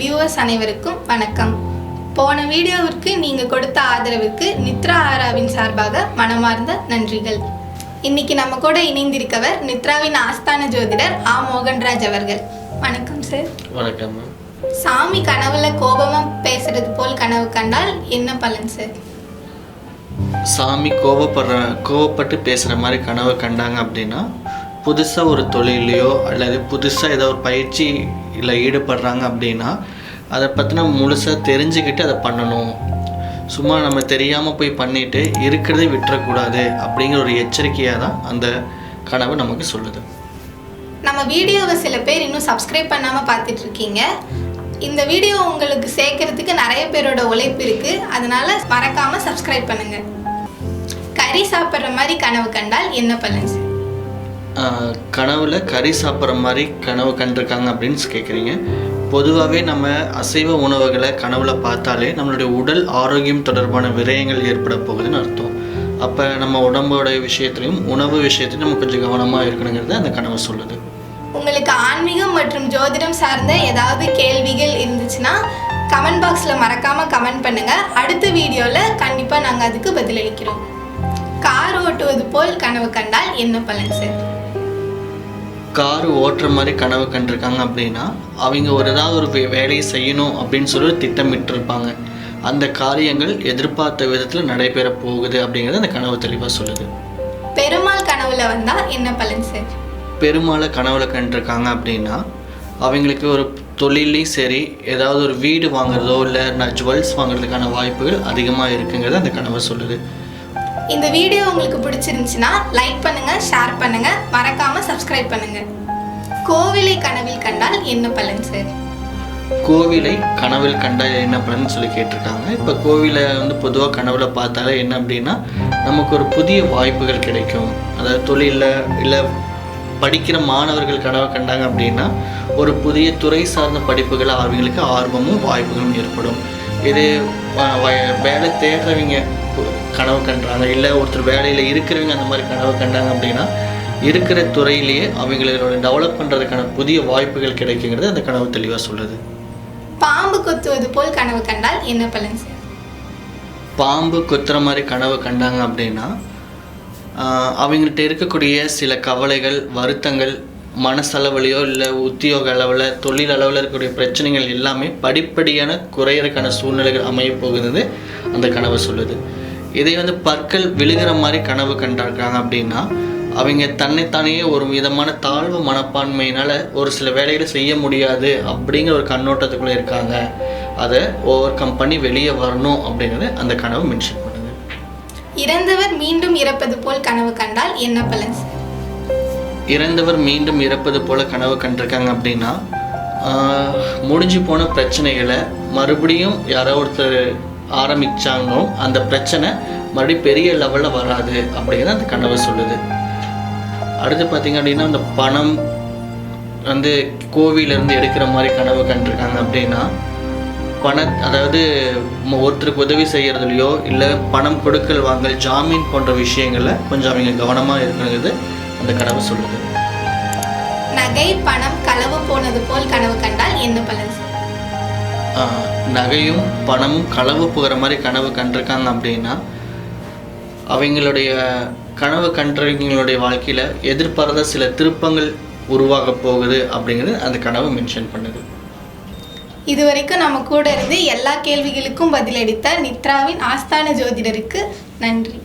Viewers அனைவருக்கும் வணக்கம். போன வீடியோவிற்கு நீங்கள் கொடுத்த ஆதரவுக்கு நித்ரா ஆராவின் சார்பாக மனமார்ந்த நன்றிகள். இன்னைக்கு நம்ம கூட இணைந்திருக்கவர் நித்ராவின் ஆஸ்தான ஜோதிடர் ஆ. மோகன்ராஜ் அவர்கள். வணக்கம் சார் வணக்கம். சாமி கனவுல கோபமா பேசுறது போல் கனவு கண்டால் என்ன பலன் சார் சாமி கோவப்படுற கோவப்பட்டு பேசுகிற மாதிரி கனவு கண்டாங்க அப்படின்னா புதுசாக ஒரு தொழிலையோ அல்லது புதுசாக ஏதோ ஒரு பயிற்சி இல்லை ஈடுபடுறாங்க அப்படின்னா அதை பற்றின முழுசாக தெரிஞ்சுக்கிட்டு அதை பண்ணணும். சும்மா நம்ம தெரியாமல் போய் பண்ணிட்டு இருக்கிறதே விட்டுறக்கூடாது அப்படிங்கிற ஒரு எச்சரிக்கையாக தான் அந்த கனவு நமக்கு சொல்லுது. நம்ம வீடியோவை சில பேர் இன்னும் சப்ஸ்கிரைப் பண்ணாமல் பார்த்துட்டு இருக்கீங்க. இந்த வீடியோ உங்களுக்கு சேர்க்கறதுக்கு நிறைய பேரோட உழைப்பு இருக்கு. அதனால மறக்காம சப்ஸ்கிரைப் பண்ணுங்க. கறி சாப்பிட்ற மாதிரி கனவு கண்டால் என்ன பலன்? கனவுல கறி சாப்பிட்ற மாதிரி கனவு கண்டிருக்காங்க அப்படின்னு கேட்குறீங்க பொதுவாகவே நம்ம அசைவ உணவுகளை கனவுல பார்த்தாலே நம்மளுடைய உடல் ஆரோக்கியம் தொடர்பான விரயங்கள் ஏற்பட போகுதுன்னு அர்த்தம். அப்போ நம்ம உடம்போட விஷயத்திலையும் உணவு விஷயத்திலையும் நம்ம கொஞ்சம் கவனமாக இருக்கணுங்கிறது அந்த கனவு சொல்லுது. உங்களுக்கு ஆன்மீகம் மற்றும் ஜோதிடம் சார்ந்த ஏதாவது கேள்விகள் இருந்துச்சுன்னா கமெண்ட் பாக்ஸில் மறக்காமல் கமெண்ட் பண்ணுங்கள் அடுத்த வீடியோவில் கண்டிப்பாக நாங்கள் அதுக்கு பதிலளிக்கிறோம். கார் ஓட்டுவது போல் கனவு கண்டால் என்ன பலன் சார்? கார் ஓட்டுற மாதிரி கனவு கண்டிருக்காங்க அப்படின்னா அவங்க ஒரு ஏதாவது ஒரு வேலையை செய்யணும் அப்படின்னு சொல்லி திட்டமிட்டிருப்பாங்க அந்த காரியங்கள் எதிர்பார்த்த விதத்தில் நடைபெற போகுது அப்படிங்கிறது அந்த கனவு தெளிவாக சொல்லுது. பெருமாள் கனவுல வந்தா என்ன பலன் சார்? பெருமாளை கனவுல கண்டிருக்காங்க அப்படின்னா அவங்களுக்கு ஒரு தொழிலையும் சரி ஏதாவது ஒரு வீடு வாங்குறதோ இல்லை நான் ஜுவல்ஸ் வாங்குறதுக்கான வாய்ப்புகள் அதிகமாக இருக்குங்கிறது அந்த கனவை சொல்லுது. இந்த வீடியோ உங்களுக்கு பிடிச்சிருந்துச்சுன்னா லைக் பண்ணுங்க ஷேர் பண்ணுங்க. மறக்காம சப்ஸ்கிரைப் பண்ணுங்க. கோவிலை கனவில் கண்டால் என்ன பலன் சார் கோவிலை கனவில் கண்டால் என்ன பலன்னு சொல்லி கேட்டிருக்காங்க. இப்போ கோவிலை வந்து பொதுவாக கனவுல பார்த்தாலே என்ன அப்படின்னா நமக்கு ஒரு புதிய வாய்ப்புகள் கிடைக்கும். அதாவது தொழிலில் இல்லை படிக்கிற மாணவர்கள் கனவு கண்டாங்க அப்படின்னா ஒரு புதிய துறை சார்ந்த படிப்புகள் அவங்களுக்கு ஆர்வமும் வாய்ப்புகளும் ஏற்படும். இது வ- வ- வேலை தேடுறவங்க கனவு கண்டாங்க. இல்லை ஒருத்தர் வேலையில் இருக்கிறவங்க அந்த மாதிரி கனவு கண்டாங்க அப்படின்னா இருக்கிற துறையிலேயே அவங்களோட டெவலப் பண்ணுறதுக்கான புதிய வாய்ப்புகள் கிடைக்குங்கிறது அந்த கனவு தெளிவாக சொல்லுது. பாம்பு கொத்துவது போல் கனவு கண்டால் என்ன பலன்? பாம்பு கொத்துற மாதிரி கனவு கண்டாங்க அப்படின்னா அவங்கள்ட்ட இருக்கக்கூடிய சில கவலைகள் வருத்தங்கள் மனசளவுலையோ இல்லை உத்தியோக அளவில் தொழில் அளவில் இருக்கக்கூடிய பிரச்சனைகள் எல்லாமே படிப்படியான குறையறதுக்கான சூழ்நிலைகள் அமைய போகுது அந்த கனவு சொல்லுது. இதே வந்து பற்கள் விழுகிற மாதிரி கனவு கண்டிருக்காங்க அப்படின்னா அவங்க தன்னைத்தானே ஒரு விதமான தாழ்வு மனப்பான்மையினால ஒரு சில வேலைகளை செய்ய முடியாது அப்படிங்கிற ஒரு கண்ணோட்டத்துக்குள்ளே இருக்காங்க. அதை ஓவர் கம் பண்ணி வெளியே வரணும் அப்படிங்கிறத அந்த கனவு மென்ஷன் பண்ணுது. இறந்தவர் மீண்டும் இறப்பது போல் கனவு கண்டால் என்ன பலன் இறந்தவர் மீண்டும் இறப்பது போல கனவு கண்டிருக்காங்க அப்படின்னா முடிஞ்சு போன பிரச்சனைகளை மறுபடியும் யாரோ ஒருத்தர் ஆரம்பிச்சாங்களோ அந்த பிரச்சனை மறுபடியும் பெரிய லெவலில் வராது அப்படிங்கிறது அந்த கனவு சொல்லுது. அடுத்து பார்த்திங்க அப்படின்னா அந்த பணம் வந்து கோவிலேருந்து எடுக்கிற மாதிரி கனவு கண்டிருக்காங்க அப்படின்னா பண அதாவது ஒருத்தருக்கு உதவி செய்கிறதுலையோ இல்லை பணம் கொடுக்கல் வாங்கல் ஜாமீன் போன்ற விஷயங்களில் கொஞ்சம் அவங்க கவனமாக இருக்கணுங்கிறது அந்த கனவு சொல்லுது. நகை பணம் களவு போனது போல் கனவு கண்டால் என்ன பலன்? நகையும் பணமும் களவு போகிற மாதிரி கனவு கண்டிருக்காங்க அப்படின்னா அவங்களுடைய கனவு கன்றவங்களுடைய வாழ்க்கையில் எதிர்பாராத சில திருப்பங்கள் உருவாக போகுது அப்படிங்கிறது அந்த கனவு மென்ஷன் பண்ணுது. இது வரைக்கும் நம்ம கூட இருந்து எல்லா கேள்விகளுக்கும் பதிலளித்த நித்ராவின் ஆஸ்தான ஜோதிடருக்கு நன்றி.